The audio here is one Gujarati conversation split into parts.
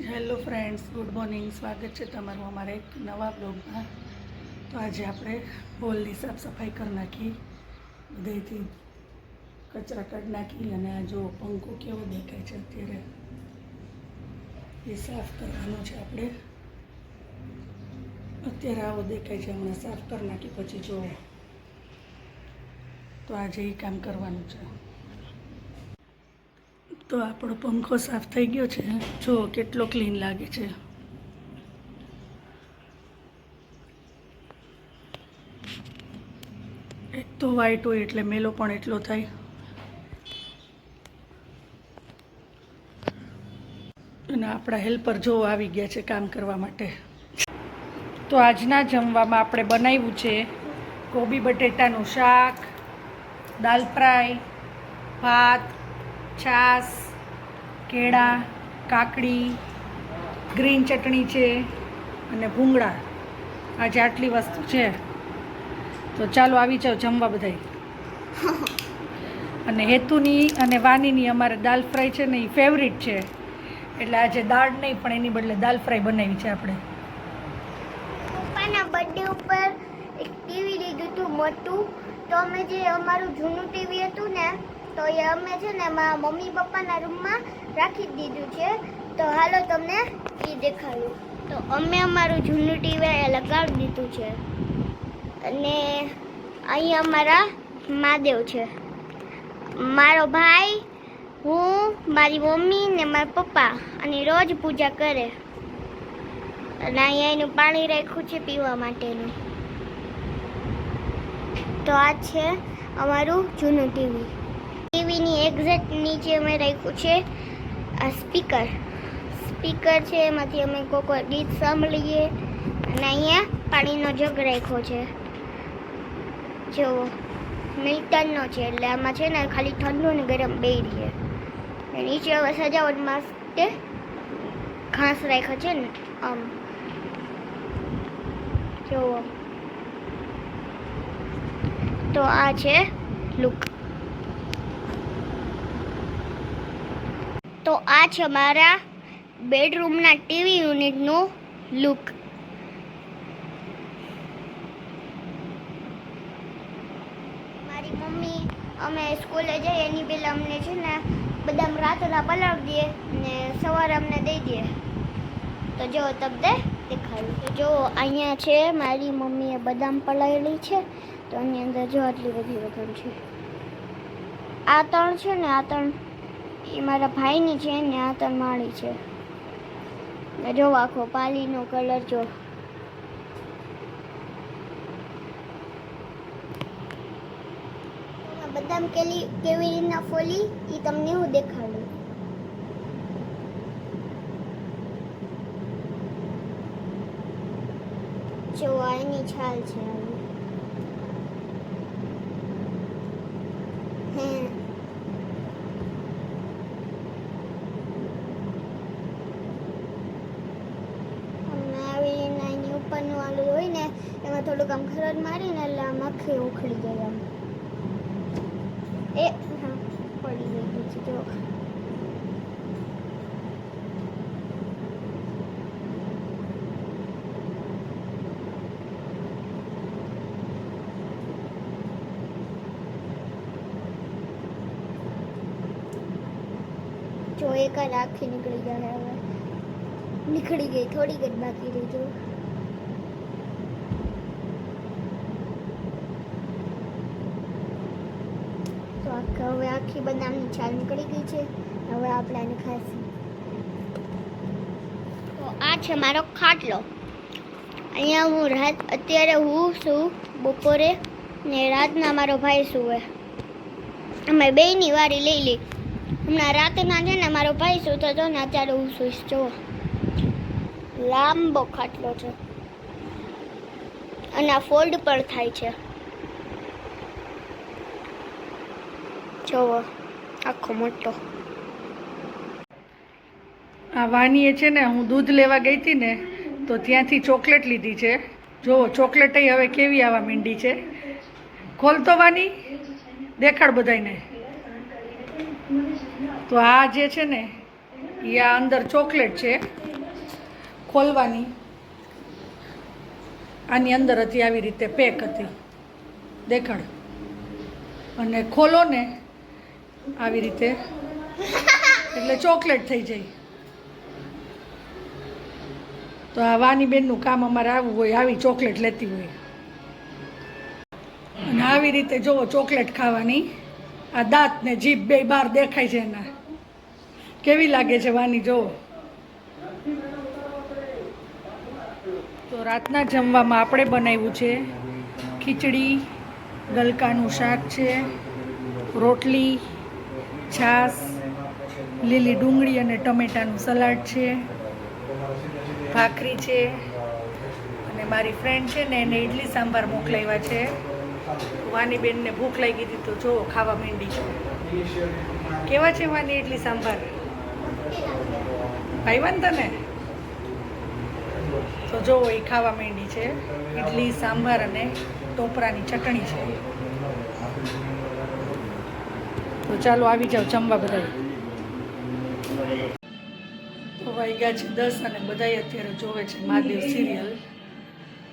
Hello friends, good morning. સ્વાગત છે તમારું અમારા એક નવા બ્લોગમાં. તો આજે આપણે હોલની સાફ સફાઈ કરી નાખી, બધેથી કચરા કાઢી નાખી અને આ જો પંખો કેવો દેખાય છે અત્યારે, એ સાફ કરવાનો છે આપણે. અત્યારે આવો દેખાય છે, હમણાં સાફ કરી નાખી, પછી જો તો આજે એ કામ કરવાનું છે. તો આપણો પંખો સાફ થઈ ગયો છે. જો કેટલો ક્લીન લાગે છે. એક તો વ્હાઈટ હોય એટલે મેલો પણ એટલો થાય. અને આપણા હેલ્પર જો આવી ગયા છે કામ કરવા માટે. તો આજના જમવામાં આપણે બનાવ્યું છે કોબી બટેટાનું શાક, દાલ ફ્રાય, ભાત છાશ કેળા કાકડી ગ્રીન ચટણી છે અને ભૂંગળા. આજે આટલી વસ્તુ છે. તો ચાલો આવી જાઓ જમવા બધાય. અને હેતુની અને વાનીની અમારે દાલ ફ્રાય છે ને એ ફેવરિટ છે. એટલે આજે દાળ નહીં પણ એની બદલે દાલ ફ્રાય બનાવી છે આપણે. પપ્પાના બર્થડે ઉપર એક ટીવી લીધું હતું મોટું. તો અમે જે અમારું જૂનું ટીવી હતું ને તો એ અમે છે ને મારા મમ્મી પપ્પાના રૂમમાં રાખી દીધું છે. તો હાલો તમને એ દેખાડું. તો અમે અમારું જૂનું ટીવી લગાવી દીધું છે. અને અહીં અમારા મહાદેવ છે. મારો ભાઈ, હું, મારી મમ્મી ને મારા પપ્પા અને રોજ પૂજા કરે. અને અહીંયા એનું પાણી રાખ્યું છે પીવા માટેનું. તો આ છે અમારું જૂનું ટીવી. ટીવીની એક્ઝેક્ટ નીચે અમે રાખ્યું છે. આ સ્પીકર સ્પીકર છે, એમાંથી અમે કોઈ કોઈ ગીત સાંભળીએ. અને અહીંયા પાણીનો જગ રાખ્યો છે. જો, મિલ્ટનનો છે, એટલે આમાં છે ને ખાલી ઠંડુ ને ગરમ બે રહીએ નીચે હવે સજાવટ માટે ઘાસ રાખ્યો છે ને, આમ. જુઓ તો આ છે લુક તો આ છે મારા બેડરૂમના ટીવી યુનિટનું લુક. મારી મમ્મી, અમે સ્કૂલે જઈએ એની પહેલાં અમને છે ને બદામ રાતના પલાવી દઈએ ને સવારે અમને દઈ દઈએ. તો જો તમને દેખાડું. તો જો અહીંયા છે મારી મમ્મીએ બદામ પલાળેલી છે. તો એની અંદર જો આટલી બધી બદામ છે. આ ત્રણ છે ને, આ ત્રણ એ મારા ભાઈની છે ને આ માળી છે. જો આખો પાલીનો કલર જો. બદામ કેલી કેવી રીતના ફોલી એ તમને હું દેખાડું. જો એની છાલ છે આવી હે અમે આવી રીતના એની ઉપરનું આલુ હોય ને એમાં થોડુંક આમ ખરડ મારીને એટલે આમ આખી ઉખડી જાય આમ એ, હા, પડી ગઈ છે જો. જો, એક આખી નીકળી જાય હવે. નીકળી ગઈ, થોડીક જ બાકી રહી જો. હવે આખી બદામની છાલ નીકળી ગઈ છે. હવે આપણે આને ખાઈશું. તો આ છે મારો ખાટલો. અહીંયા હું રાત, અત્યારે હું છું બપોરે ને રાતના મારો ભાઈ સુવે. અમે બેની વારી લઈ લઈ. હમણાં રાતના છે ને મારો ભાઈ સૂતો હતો ને અત્યારે હું સુઈશ. જોવો લાંબો ખાટલો છે. અને આ ફોલ્ડ પણ થાય છે. જોવો. આખો મોટો. આ વાનીએ છે ને, હું દૂધ લેવા ગઈ હતી ને, તો ત્યાંથી ચોકલેટ લીધી છે. જુઓ ચોકલેટ હવે કેવી આવા મીંડી છે. ખોલતો વાની, દેખાડ બધાયને. તો આ જે છે ને એ આ અંદર ચોકલેટ છે. ખોલવાની આની અંદર હતી, આવી રીતે પેક હતી. દેખાડ. અને ખોલો ને આવી રીતે. એટલે ચોકલેટ થઈ જાય. તો આ વાની બેનનું કામ અમારે આવું હોય, આવી ચોકલેટ લેતી હોય. અને આવી રીતે જુઓ ચોકલેટ ખાવાની. આ દાંત ને જીભ બે બહાર દેખાય છે એના. કેવી લાગે છે વાની જુઓ તો રાતના જમવામાં આપણે બનાવ્યું છે ખીચડી, ગલકાનું શાક છે, રોટલી છાશ, લીલી ડુંગળી અને ટમેટાનું સલાડ છે, ભાખરી છે, અને મારી ફ્રેન્ડ છે ને એને ઇડલી સાંભાર મોકલાવ્યા છે. વાની બેનને ભૂખ લાગી હતી તો જો ખાવા માંડી છે. કેવા છે વાની ઇડલી સાંભાર? ભાઈવાન તને? તો જો એ ખાવા માંડી છે. ઇડલી સાંભાર અને ટોપરાની ચટણી છે. તો ચાલો આવી જાઓ જમવા બધા તો વાગ્યા છે દસ અને બધાય અત્યારે જોવે છે મહાદેવ સિરિયલ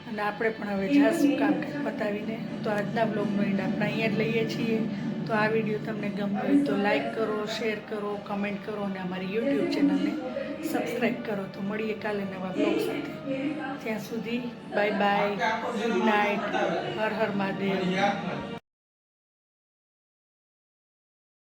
અને આપણે પણ હવે જાશું કામ પતાવીને તો આજના બ્લોગનો એન્ડ આપણે અહીંયા જ લઈએ છીએ. તો આ વીડિયો તમને ગમ્યો હોય તો લાઈક કરો શેર કરો કમેન્ટ કરો અને અમારી યુટ્યુબ ચેનલને સબસ્ક્રાઈબ કરો. તો મળીએ કાલે નવા બ્લોગ સાથે. ત્યાં સુધી bye bye good night Har Har Mahadev.